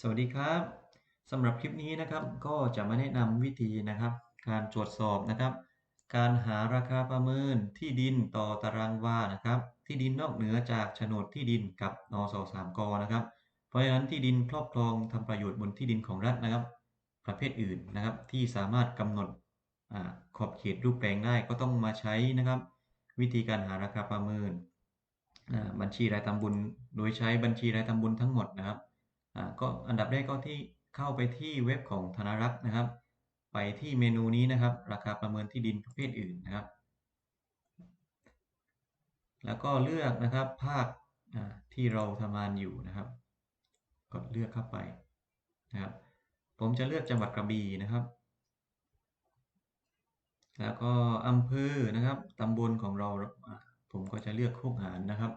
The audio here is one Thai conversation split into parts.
สวัสดีครับสำหรับคลิปนี้นะครับก็จะมาแนะนำวิธีนะครับ การตรวจสอบนะครับ การหาราคาประเมินที่ดินต่อตารางวานะครับ ที่ดินนอกเหนือจากโฉนดที่ดินกับนสสามกนะครับ เพราะฉะนั้นที่ดินครอบครองทำประโยชน์บนที่ดินของรัฐนะครับ ประเภทอื่นนะครับ ที่สามารถกำหนดขอบเขตรูปแปลงได้ก็ต้องมาใช้นะครับ วิธีการหาราคาประเมินบัญชีรายตำบุญโดยใช้บัญชีรายตำบุญทั้งหมดนะครับ ก็อันดับแรกก็ที่เข้าไปที่เว็บของธนรักษ์นะครับ ไปที่เมนูนี้นะครับ ราคาประเมินที่ดินประเภทอื่นนะครับ แล้วก็เลือกนะครับภาคที่เราทำงานอยู่นะครับกดเลือกเข้าไปนะครับ ผมจะเลือกจังหวัดกระบี่นะครับ แล้วก็อำเภอนะครับตำบลของเราผมก็จะเลือกโคกหารนะครับ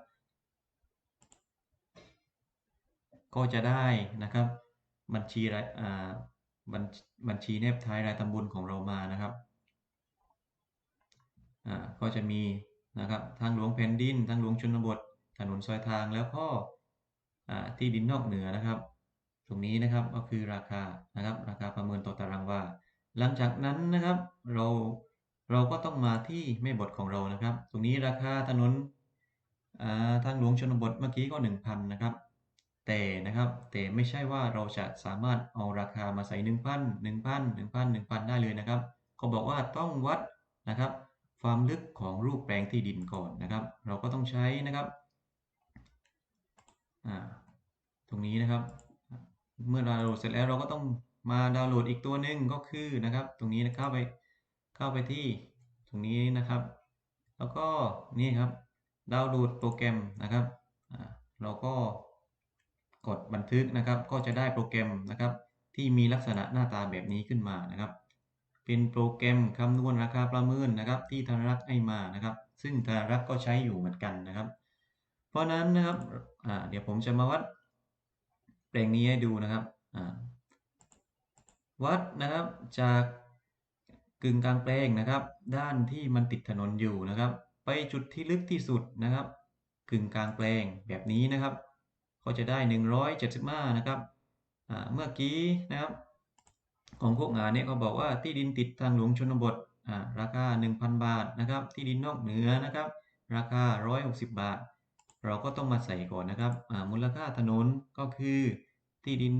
ก็จะได้นะครับ บัญชีรายบัญบัญชีแนบท้ายรายตำบลของเรามานะครับอ่าก็จะมีนะครับทางหลวงแผ่นดินทางหลวงชนบท ถนนซอยทางแล้วก็ที่ดินนอกเหนือนะครับ ตรงนี้นะครับก็คือราคานะครับราคาประเมินต่อตารางวาหลังจากนั้นนะครับเราเราก็ต้องมาที่แม่บทของเรานะครับ ตรงนี้ราคาถนนทางหลวงชนบทเมื่อกี้ก็ 1,000 นะครับ แต่นะครับแต่ไม่ใช่ว่าเราจะสามารถเอาราคามาใส่ 1,000 1,000 1,000 1,000 ได้เลยนะครับเขาบอกว่าต้องวัดนะครับความลึกของรูปแปลงที่ดินก่อนนะครับ เราก็ต้องใช้นะครับตรงนี้นะครับ เมื่อดาวน์โหลดเสร็จแล้วเราก็ต้องมาดาวน์โหลดอีกตัวหนึ่งก็คือนะครับ ตรงนี้นะเข้าไปเข้าไปที่ตรงนี้นะครับ แล้วก็นี่ครับดาวน์โหลดโปรแกรมนะครับเราก็ กดบันทึกนะครับ ก็จะได้โปรแกรมนะครับ ที่มีลักษณะหน้าตาแบบนี้ขึ้นมานะครับ เป็นโปรแกรมคำนวณราคาประเมินนะครับ ที่ธนรักษ์ให้มานะครับ ซึ่งธนรักษ์ก็ใช้อยู่เหมือนกันนะครับ เพราะนั้นนะครับเดี๋ยวผมจะมาวัดแปลงนี้ให้ดูนะครับวัดนะครับจากกึ่งกลางแปลงนะครับ ด้านที่มันติดถนนอยู่นะครับ ไปจุดที่ลึกที่สุดนะครับ กึ่งกลางแปลงแบบนี้นะครับ ก็จะได้ 175 นะครับเมื่อกี้นะครับ ของพวกงานเนี่ยเขาบอกว่าที่ดินติดทางหลวงชนบทราคา 1,000 บาทนะครับ ที่ดินนอกเหนือนะครับ ราคา 160 บาท เราก็ต้องมาใส่ก่อนนะครับมูลค่าถนนก็คือที่ดิน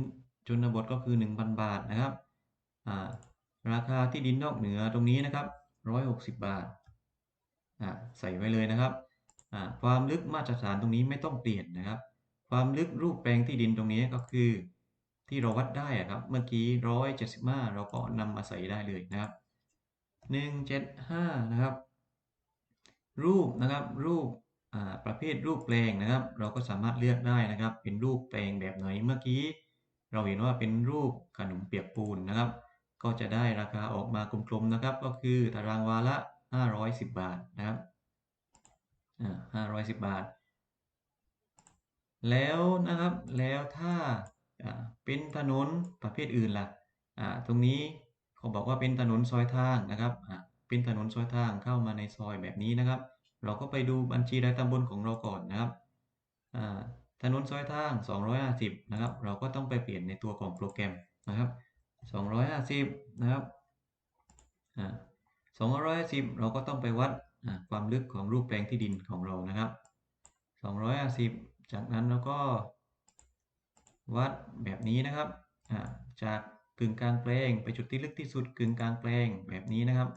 ชนบทก็คือ 1,000 บาทนะครับราคาที่ดินนอกเหนือตรงนี้นะครับ 160 บาทใส่ไว้เลยนะครับความลึกมาตรฐานตรงนี้ไม่ต้องเปลี่ยนนะครับ ความลึกรูปแปลงที่ดินตรงนี้ก็คือที่เราวัดได้ครับเมื่อกี้ร้อยเจ็ดสิบห้าเราก็นำมาใส่ได้เลยนะครับหนึ่งเจ็ดห้านะครับ รูปนะครับรูปประเภทรูปแปลงนะครับ เราก็สามารถเลือกได้นะครับ เป็นรูปแปลงแบบไหนเมื่อกี้เราเห็นว่าเป็นรูปขนมเปียกปูนนะครับ ก็จะได้ราคาออกมากลมๆนะครับ ก็คือตารางวาละ 510 บาทนะครับอ่า510 บาท แล้วนะครับแล้วถ้าเป็นถนนประเภทอื่นล่ะตรงนี้เขาบอกว่าเป็นถนนซอยทางนะครับเป็นถนนซอยทางเข้ามาในซอยแบบนี้นะครับ เราก็ไปดูบัญชีรายตำบลของเราก่อนนะครับถนนซอยทาง 250 นะครับ เราก็ต้องไปเปลี่ยนในตัวของโปรแกรมนะครับ 250 นะครับ250 เราก็ต้องไปวัดความลึกของรูปแปลงที่ดินของเรานะครับ 250 จากนั้นเราก็วัดแบบนี้นะครับจากกึ่งกลางแปลงไปจุดที่ลึกที่สุดกึ่งกลางแปลงแบบนี้นะครับ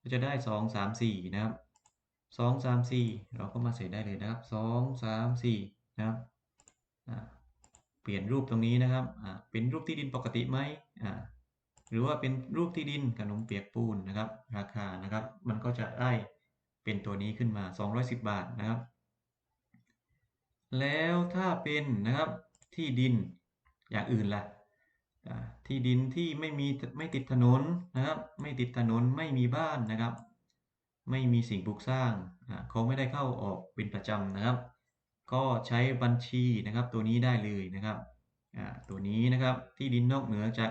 ก็จะได้ 2 3 4 นะครับ 2 3 4 เราก็มาใส่ได้เลยนะครับ 2 3 4 นะครับเปลี่ยนรูปตรงนี้นะครับเป็นรูปที่ดินปกติไหมหรือว่าเป็นรูปที่ดินขนมเปียกปูนนะครับ ราคานะครับ มันก็จะได้เป็นตัวนี้ขึ้นมา 210 บาทนะครับ แล้วถ้าเป็นนะครับที่ดินอย่างอื่นล่ะที่ดินที่ไม่มีไม่ติดถนนนะครับ ไม่ติดถนนไม่มีบ้านนะครับ ไม่มีสิ่งปลูกสร้างเขาไม่ได้เข้าออกเป็นประจำนะครับ ก็ใช้บัญชีนะครับตัวนี้ได้เลยนะครับตัวนี้นะครับที่ดินนอกเหนือจาก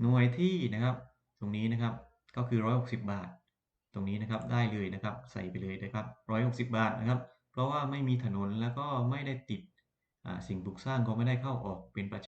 หน่วยที่นะครับ ตรงนี้นะครับก็คือ 160 บาท ตรงนี้นะครับได้เลยนะครับ ใส่ไปเลยนะครับ 160 บาทนะครับ เพราะว่าไม่มีถนน แล้วก็ไม่ได้ติด สิ่งปลูกสร้าง ก็ไม่ได้เข้าออกเป็นประ